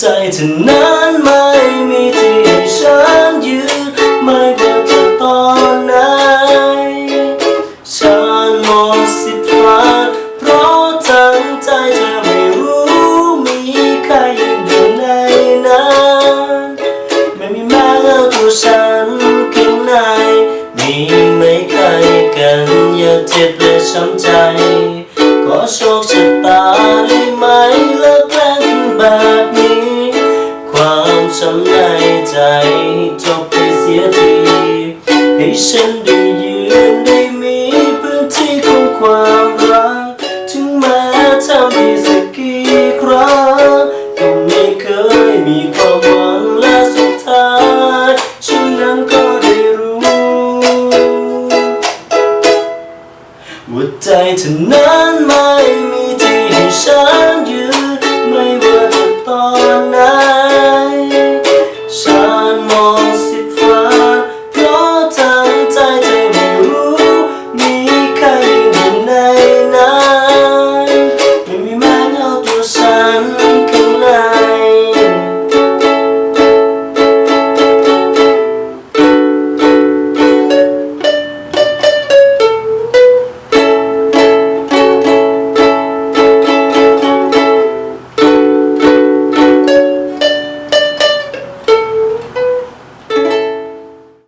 ใจเธอนั้นไม่มีที่ให้ฉันยืนไม่ว่าจะตอนไหน ฉันหมดสิทธิ์ฝันเพราะทั้งใจเธอไม่รู้มีใครอยู่ในนั้นไม่มีแม้ตัวฉันข้างในมีไม่ใครกันอยากเจ็บและช้ำใจขอโชคชะตา ช้ำในใจจบไปเสียทีให้ฉันได้ยืนได้มีพื้นที่ของความรัก ถึงแม้ทำได้สักกี่ครั้งก็ไม่เคยมีความหวังและสุดท้ายฉันนั้นก็ได้รู้ว่าใจเธอนั้นไม่